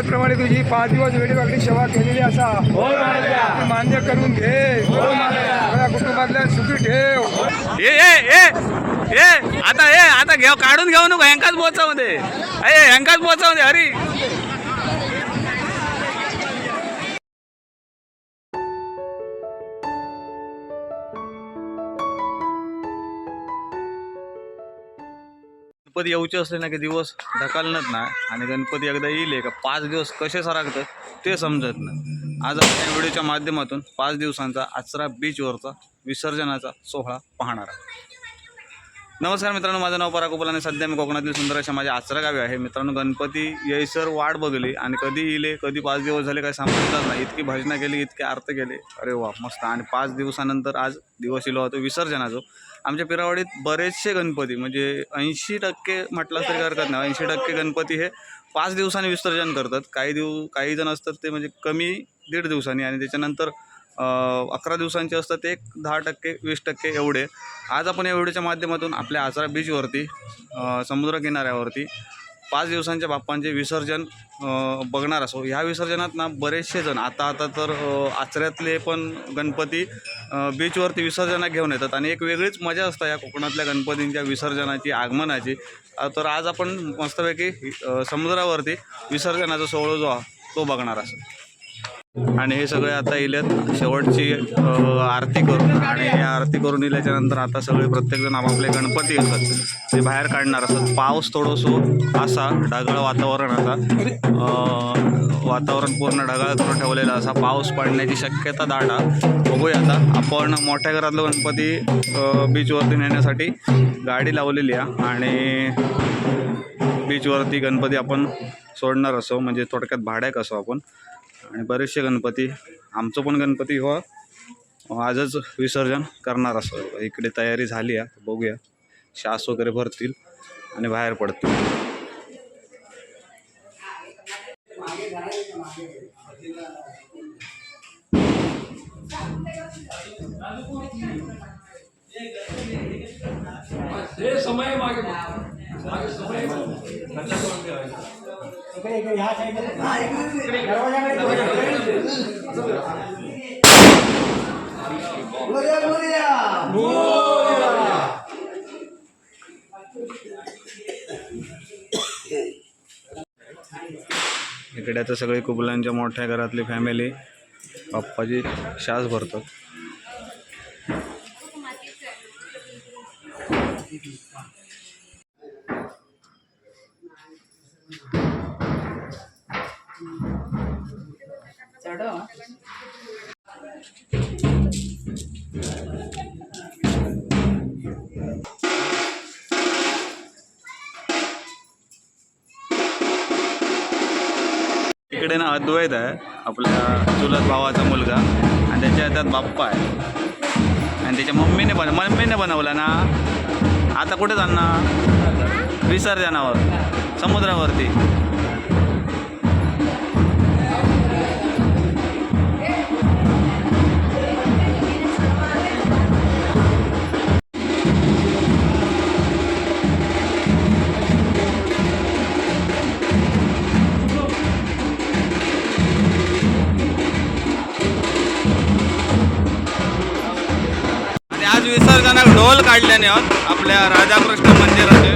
आशीर्वाद तुझी पाच दिवस वेळी वागडी सेवा केलेली असा. ती मान्य करून घे. सगळ्या कुटुंबातल्या सुखी ठेव. ए ए ए आता ए आता घेऊ काढून घेऊ नको हँकाच दे. ए हँकाच पोचाव दे हरी. गणपती येऊचे असले ना की दिवस ढकलणत ना आणि गणपती एकदा येईल का पाच दिवस कसे सरकतात ते समजत नाही. आज आपण या व्हिडिओच्या माध्यमातून पाच दिवसांचा आचरा बीचवरचा विसर्जनाचा सोहळा पाहणार आहे नमस्कार मित्रांनो माझं नाव पराग आणि सध्या मी कोकणातील सुंदर अशा माझ्या आचरा गावी आहे. मित्रांनो गणपती येईसर वाट बघली आणि कधी येले कधी पाच दिवस झाले काही समजतात नाही. इतकी भजना केली इतके अर्थ केले. अरे वा मस्त. आणि पाच दिवसानंतर आज दिवस इलो होतो विसर्जनाचो हो. आमच्या पिरावडीत बरेचसे गणपती म्हणजे ऐंशी टक्के म्हटलं तरी हरकत नाही. ऐंशी टक्के गणपती हे पाच दिवसांनी विसर्जन करतात. काही दिव काही जण असतात ते म्हणजे कमी दीड दिवसांनी आणि त्याच्यानंतर अकरा दिवसांचे असतात ते एक दहा टक्के वीस टक्के एवढे. आज आपण या व्हिडिओच्या माध्यमातून आपल्या आचरा बीचवरती समुद्रकिनाऱ्यावरती पाच दिवसांच्या बाप्पांचे विसर्जन बघणार असो. ह्या विसर्जनात ना बरेचसे जण आता आता तर आचऱ्यातले पण गणपती बीचवरती विसर्जना घेऊन येतात. आणि एक वेगळीच मजा असते या कोकणातल्या गणपतींच्या विसर्जनाची आगमनाची. तर आज आपण मस्तपैकी समुद्रावरती विसर्जनाचा सोहळा जो आहे तो बघणार असो. आणि हे सगळे आता इल्यात शेवटची आरती करून आणि हे आरती करून इल्याच्यानंतर आता सगळे प्रत्येकजण आपापले गणपती असतात ते बाहेर काढणार असतात. पाऊस थोडंसो असा ढगाळ वातावरण असा वातावरण पूर्ण ढगाळ करून ठेवलेलं असा पाऊस पडण्याची शक्यता दाटा. बघूया आता. आपण मोठ्या घरातलं गणपती बीचवरती नेण्यासाठी गाडी लावलेली आहे आणि बीचवरती गणपती आपण सोडणार असो म्हणजे थोडक्यात भाड्याक असो आपण. आणि बरेचसे गणपती आमचं पण गणपती हो, हो आजच विसर्जन करणार असं. इकडे तयारी झाली आहे बघूया. शास वगैरे भरतील आणि बाहेर पडतील. इकडे आता सगळे कुबलांच्या मोठ्या घरातली फॅमिली बाप्पाची शास भरतात इकडे ना अद्वैत आहे आपल्या चुलत भावाचा मुलगा आणि त्याच्या हातात बाप्पा आहे. आणि त्याच्या मम्मीने बन मम्मीने बनवला ना आता कुठे जाणार? विसर्जनावर समुद्रावरती. आणि आज विसर्जनाक ढोल काढल्याने आहोत आपल्या राधाकृष्ण मंदिरातील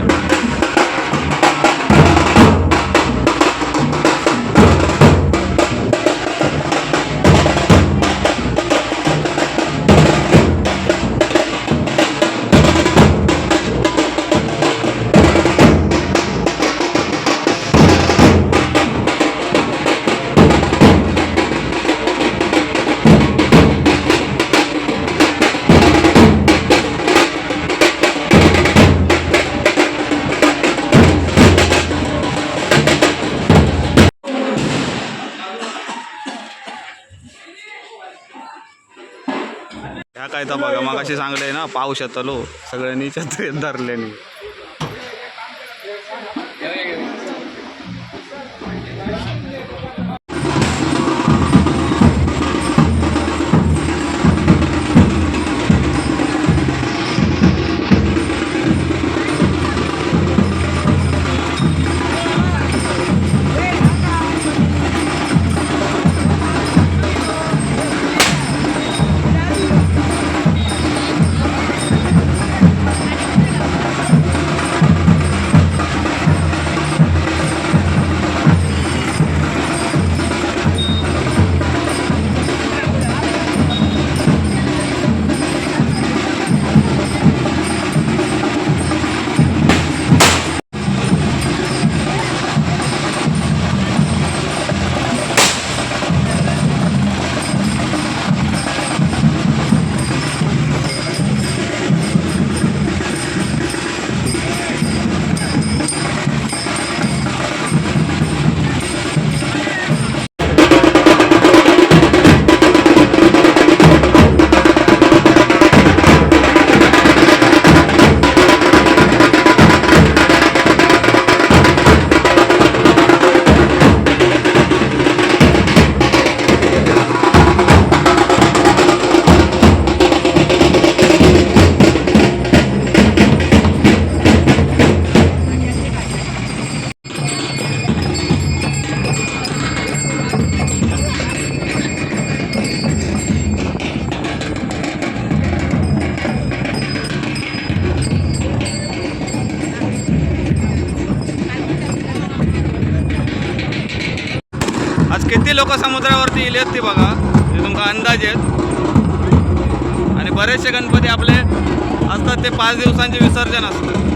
ह्या तर बघा मग अशी सांगले ना पाऊस येतलो सगळ्यांनी छत्रीत धरल्याने लोक समुद्रावरती इले आहेत ते बघा. हे तुमका अंदाज आहेत आणि बरेचसे गणपती आपले असतात ते पाच दिवसांचे विसर्जन असतं.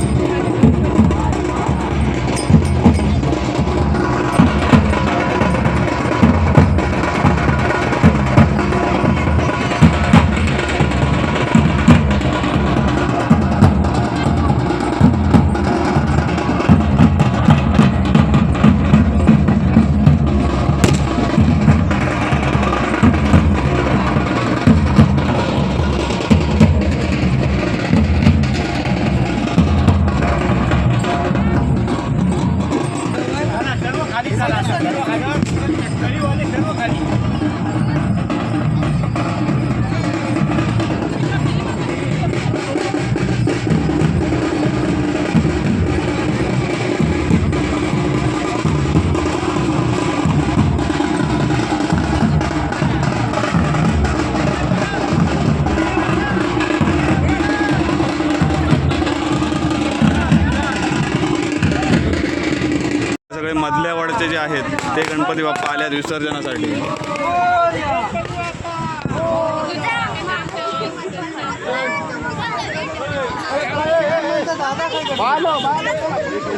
ते गणपती बाप्पा आल्यात विसर्जनासाठी.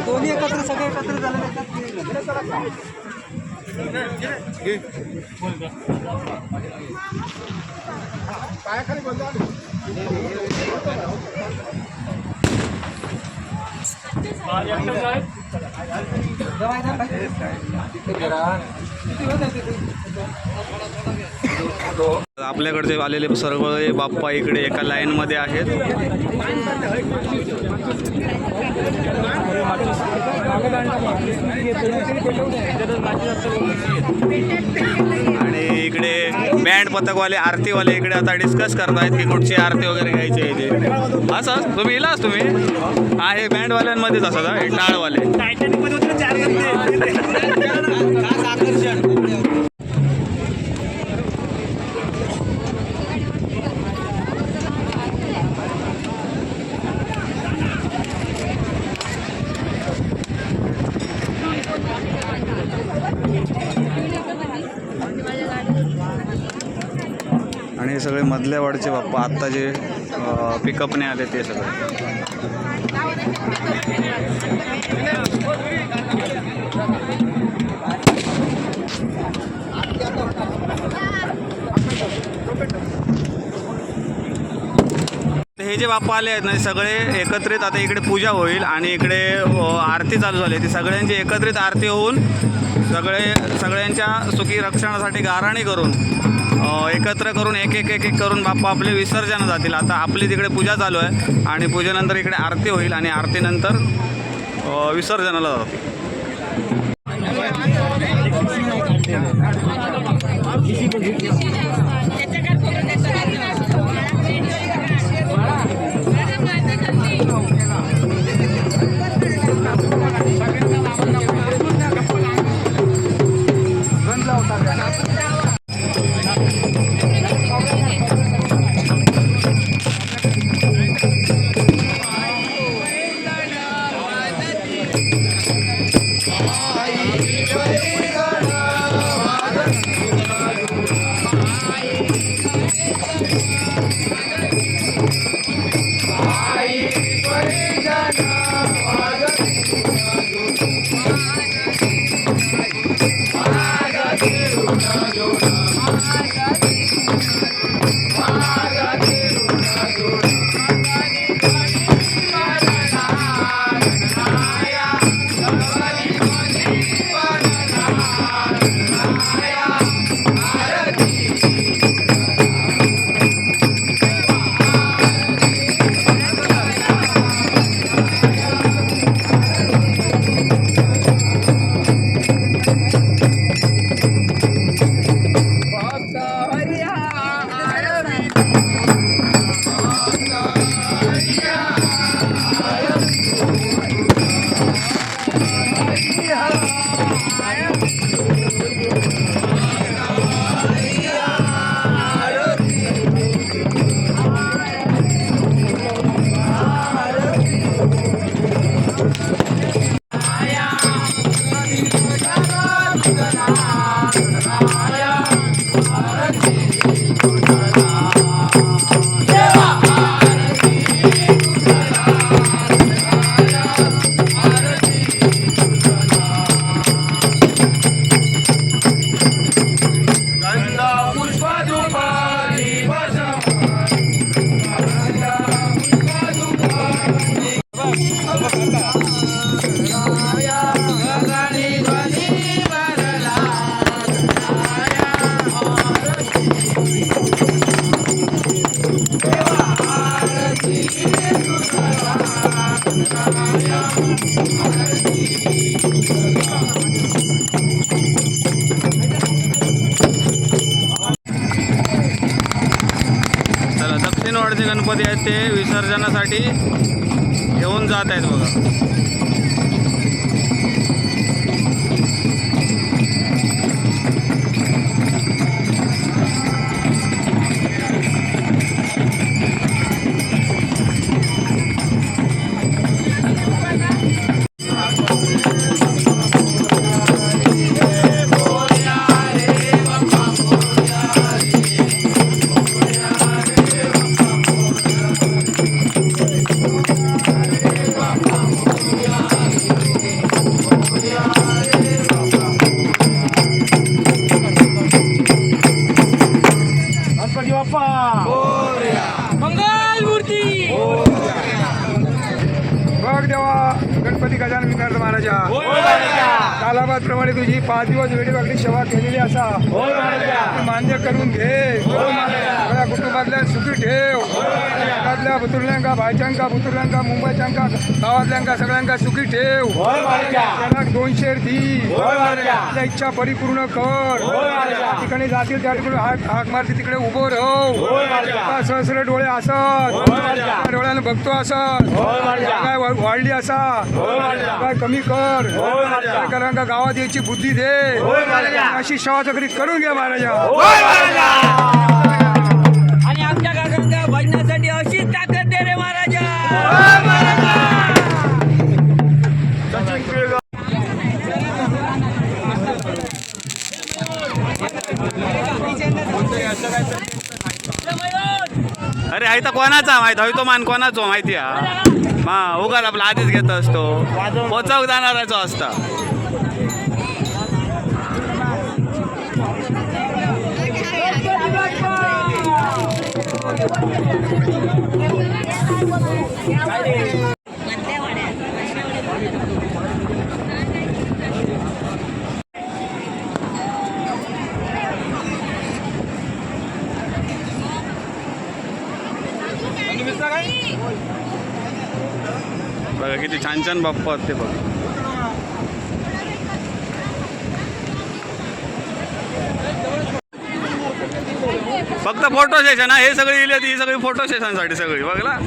दोन्ही एकत्र सगळे एकत्र झाले काय खाली आपल्याकडचे आलेले सर्व बाप्पा इकडे एका लाईनमध्ये आहेत. आणि बँड पथकवाले आरतीवाले इकडे आता डिस्कस करतायत की कुठची आरती वगैरे घ्यायची आहे ते असं? तुम्ही इलाच तुम्ही? हा हे बँडवाल्यांमध्येच असत हे टाळवाले. सगळे मधल्या वाडचे बाप्पा आत्ता जे पिकअपने आले ते सगळे. हे जे बाप्पा आले आहेत ना ते सगळे एकत्रित आता इकडे पूजा होईल आणि इकडे आरती चालू झाली ती सगळ्यांची एकत्रित आरती होऊन सगळे सगळ्यांच्या सुखी रक्षणासाठी गाराणी करून एकत्र करून एक एक एक एक करून बाप्पा आपले विसर्जन जातील. आता आपली तिकडे पूजा चालू आहे आणि पूजेनंतर इकडे आरती होईल आणि आरतीनंतर विसर्जनाला जातील. Thank you. चला दक्षिण वाडचे गणपती आहेत ते विसर्जनासाठी घेऊन जात आहेत बघा. 모여야 모여야 प्रमाणे तुझी पाच दिवस वेळी सेवा केलेली असा मान्य करून घे सगळ्या कुटुंबातल्या सुखी ठेव घरातल्या बुतुरल्यांका भायच्यांका बुतुरल्यांका मुंबईच्यांका गावातल्यांका सगळ्यांका सुखी ठेव त्यांना दोनशे दी आपल्या इच्छा परिपूर्ण कर ठिकाणी जातील त्या ठिकाणी हाक हाक मारती तिकडे उभं राहू सहस्र डोळे असत डोळ्यानं बघतो असत काय वाढली असा काय कमी कर काय करांका गावात यायची बुद्धी दे. अशी सेवा चक्री करून घे महाराजा. आणि आमच्या काकांच्या भजनासाठी अशीच ताकद दे रे महाराजा. अरे आई तर कोणाचा माहीत? हवी तो मान कोणाचो माहिती हा मा उगाच आपला आधीच घेत असतो. पोचवक जाणाराचो असता. बघा किती छान छान बाप्पा आहेत ते बघा. फक्त फोटो सेशन हा हे सगळे इले ही सगळी फोटो सेशनसाठी सगळी. बघला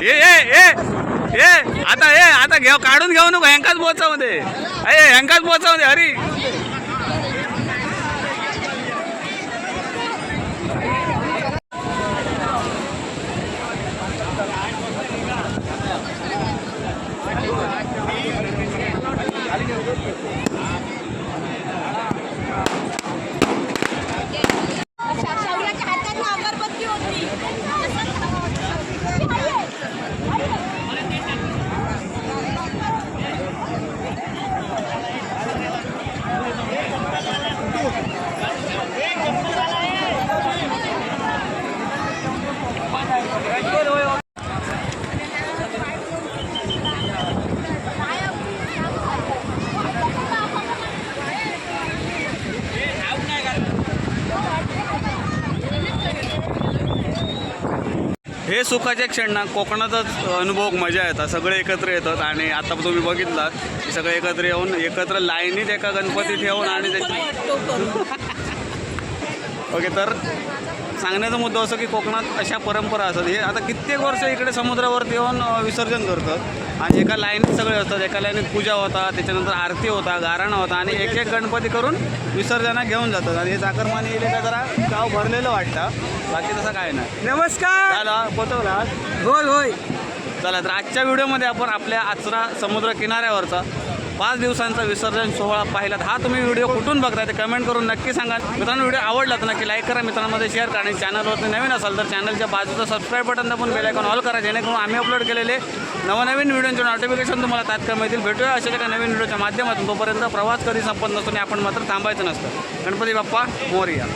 ए ए ए ए आता ए आता घेऊ काढून घेऊ नको. हँकाच दे ए हँकाच पोचाव दे हरी शाशावराच्या हातात अगरबत्ती होती हे सुखाचे क्षण ना कोकणातच अनुभव मजा येतात. सगळे एकत्र येतात आणि आता तुम्ही बघितलात की सगळे एकत्र येऊन एकत्र लाईनीत एका गणपती ठेवून आणि त्याची ओके तर सांगण्याचा मुद्दा असं की कोकणात अशा परंपरा असतात. हे आता कित्येक वर्ष इकडे समुद्रावरती येऊन विसर्जन करतात. आणि एका लाईनीत सगळे असतात. एका लाईनीत पूजा होता त्याच्यानंतर आरती होता गाराणा होता आणि एक एक गणपती करून विसर्जना घेऊन जातात. आणि हे चाकरमानी येले का जरा गाव भरलेलं वाटतं. बाकी तसं काय नाही. नमस्कार! झाला पोचवला होय होय. चला तर आजच्या व्हिडिओमध्ये आपण आपल्या आचरा समुद्र किनाऱ्यावरचा पाच दिवसांचा विसर्जन सोहळा पाहिला हा तुम्ही व्हिडिओ कुठून बघताय ते कमेंट करून नक्की सांगा. मित्रांनो व्हिडिओ आवडला तर नक्की लाईक करा मित्रांमध्ये शेअर करा. आणि चॅनलवरती नवीन असाल तर चॅनलच्या बाजूचं सबस्क्राईब बटन दाबून बेलायकॉन ऑल करा जेणेकरून आम्ही अपलोड केलेले नवनवीन व्हिडिओचे नोटिफिकेशन तुम्हाला तात्काळ मिळतील भेटूया. अशा एका नवीन व्हिडिओच्या माध्यमातून तोपर्यंत प्रवास कधी संपत नसतो आणि आपण मात्र थांबायचं नसतं. गणपती बाप्पा मोरिया.